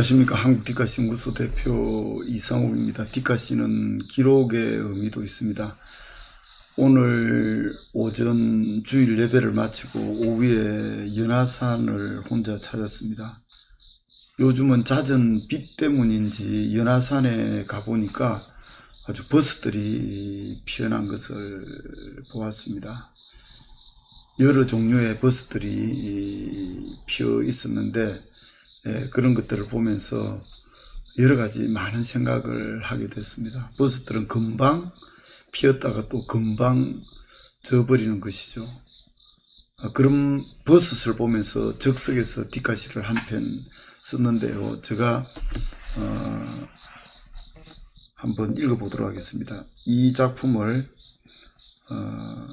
안녕하십니까. 한국 디카시 연구소 대표 이상욱입니다. 디카시는 기록의 의미도 있습니다. 오늘 오전 주일 예배를 마치고 오후에 연화산을 혼자 찾았습니다. 요즘은 잦은 비 때문인지 연화산에 가보니까 아주 버스들이 피어난 것을 보았습니다. 여러 종류의 버스들이 피어 있었는데 예, 그런 것들을 보면서 여러 가지 많은 생각을 하게 됐습니다. 버섯들은 금방 피었다가 또 금방 져버리는 것이죠. 아, 그런 버섯을 보면서 적석에서 뒷가시를 한 편 썼는데요. 제가 어, 한번 읽어보도록 하겠습니다. 이 작품을 어,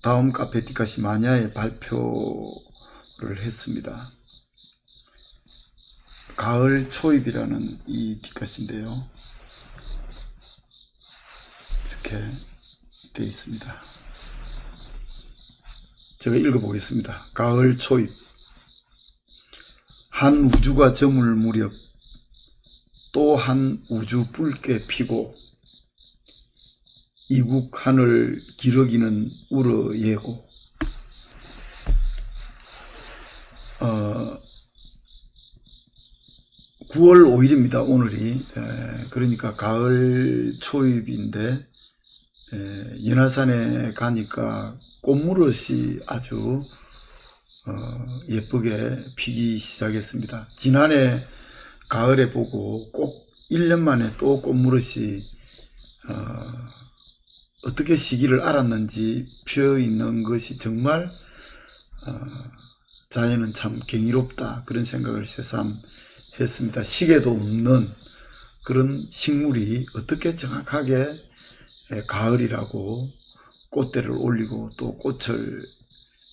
다음 카페 뒷가시 마냐에 발표를 했습니다. 가을 초입이라는 이 뒷것인데요. 이렇게 되어 있습니다. 제가 읽어보겠습니다. 가을 초입. 한 우주가 저물 무렵 또 한 우주 붉게 피고 이국 하늘 기러기는 울어 예고 어, 9월 5일입니다. 오늘이 에, 그러니까 가을 초입인데 에, 연화산에 가니까 꽃무릇이 아주 어, 예쁘게 피기 시작했습니다. 지난해 가을에 보고 꼭 1년 만에 또 꽃무릇이 어, 어떻게 시기를 알았는지 피어 있는 것이 정말 어, 자연은 참 경이롭다 그런 생각을 새삼 했습니다. 시계도 없는 그런 식물이 어떻게 정확하게 가을이라고 꽃대를 올리고 또 꽃을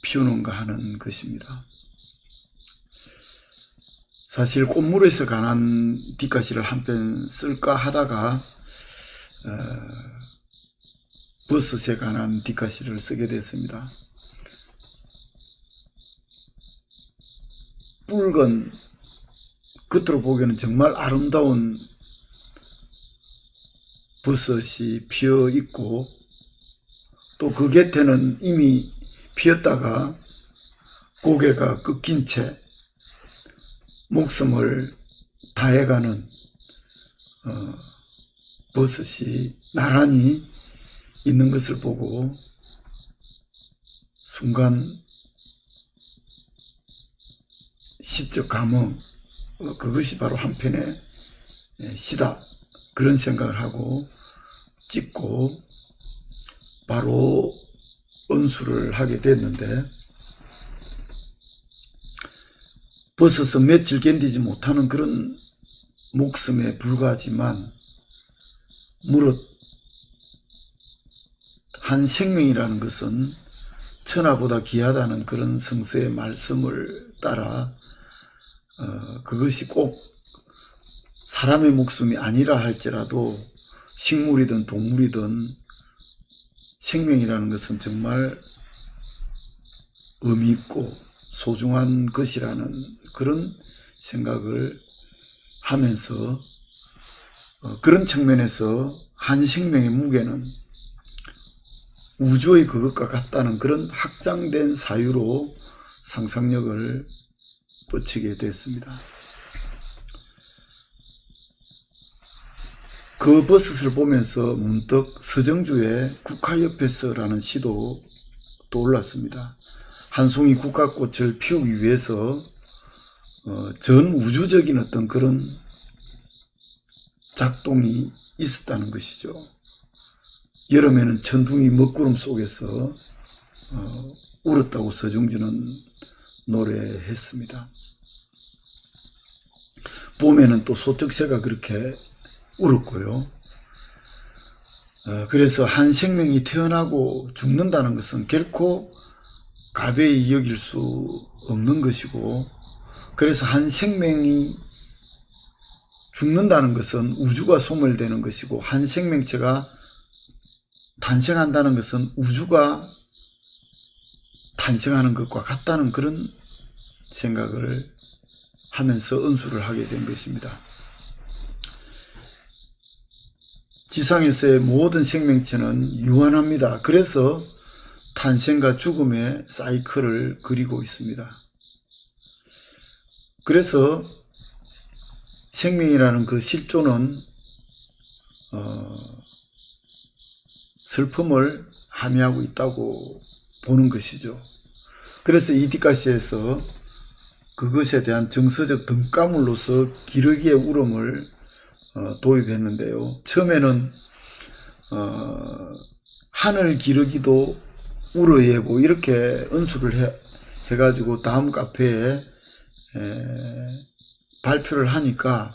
피우는가 하는 것입니다. 사실 꽃물에서 관한 뒷가시를 한편 쓸까 하다가 어, 버섯에 관한 뒷가시를 쓰게 됐습니다. 붉은 겉으로 보기에는 정말 아름다운 버섯이 피어 있고 또 그 곁에는 이미 피었다가 고개가 꺾인 채 목숨을 다해가는 어, 버섯이 나란히 있는 것을 보고 순간 시적 감흥 어, 그것이 바로 한편의 예, 시다. 그런 생각을 하고 찍고 바로 은수를 하게 됐는데 버섯은 며칠 견디지 못하는 그런 목숨에 불과하지만 무릇 한 생명이라는 것은 천하보다 귀하다는 그런 성서의 말씀을 따라 어, 그것이 꼭 사람의 목숨이 아니라 할지라도 식물이든 동물이든 생명이라는 것은 정말 의미 있고 소중한 것이라는 그런 생각을 하면서 어, 그런 측면에서 한 생명의 무게는 우주의 그것과 같다는 그런 확장된 사유로 상상력을 뻗치게 됐습니다. 그 버섯을 보면서 문득 서정주의 국화옆에서라는 시도 떠올랐습니다. 한 송이 국화꽃을 피우기 위해서 어, 전 우주적인 어떤 그런 작동이 있었다는 것이죠. 여름에는 천둥이 먹구름 속에서 어, 울었다고 서정주는 노래했습니다. 봄에는 또 소쩍새가 그렇게 울었고요. 어, 그래서 한 생명이 태어나고 죽는다는 것은 결코 가벼이 여길 수 없는 것이고, 그래서 한 생명이 죽는다는 것은 우주가 소멸되는 것이고, 한 생명체가 탄생한다는 것은 우주가 탄생하는 것과 같다는 그런 생각을 하면서 은수를 하게 된 것입니다. 지상에서의 모든 생명체는 유한합니다. 그래서 탄생과 죽음의 사이클을 그리고 있습니다. 그래서 생명이라는 그 실존은 어, 슬픔을 함의하고 있다고 보는 것이죠. 그래서 이디카시에서 그것에 대한 정서적 등가물로서 기러기의 울음을 어, 도입했는데요. 처음에는 어, 하늘 기러기도 울어예고 이렇게 은수를 해, 해가지고 다음 카페에 에, 발표를 하니까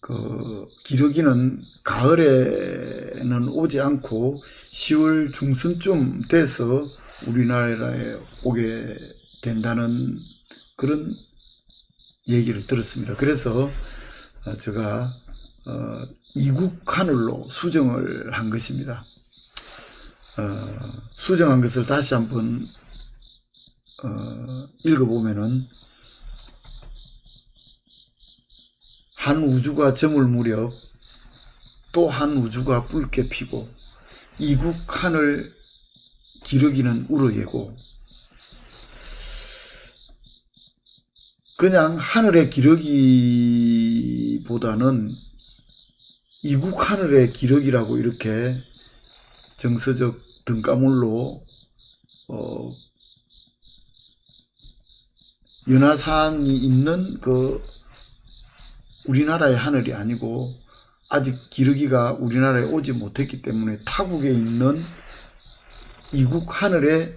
그 기러기는 가을에는 오지 않고 10월 중순쯤 돼서 우리나라에 오게 된다는 그런 얘기를 들었습니다. 그래서 어, 제가 어, 이국 하늘로 수정을 한 것입니다. 어, 수정한 것을 다시 한번 어, 읽어보면은 한 우주가 저물 무렵 또 한 우주가 붉게 피고 이국 하늘 기러기는 울어예고 그냥 하늘의 기러기보다는 이국 하늘의 기러기라고 이렇게 정서적 등가물로 어, 연화산이 있는 그 우리나라의 하늘이 아니고 아직 기러기가 우리나라에 오지 못했기 때문에 타국에 있는 이국 하늘의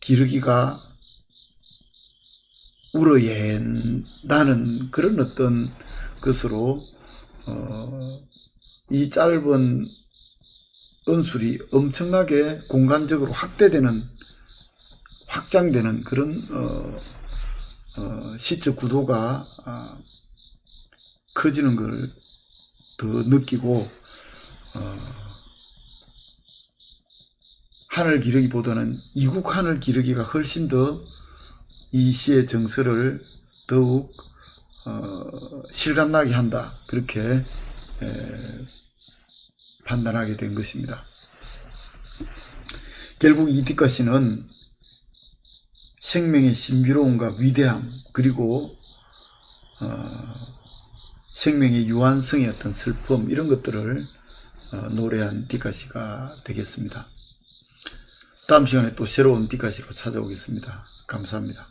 기러기가 울어yen다는 그런 어떤 것으로 어, 이 짧은 은술이 엄청나게 공간적으로 확대되는 확장되는 그런 어, 어, 시적 구도가 아, 커지는 걸 더 느끼고 어, 하늘 기러기보다는 이국 하늘 기러기가 훨씬 더 이 시의 정서를 더욱 어, 실감나게 한다 그렇게 에, 판단하게 된 것입니다. 결국 이디카 씨는 생명의 신비로움과 위대함 그리고 어, 생명의 유한성의 어떤 슬픔 이런 것들을 어, 노래한 디카시가 되겠습니다. 다음 시간에 또 새로운 디카시로 찾아오겠습니다. 감사합니다.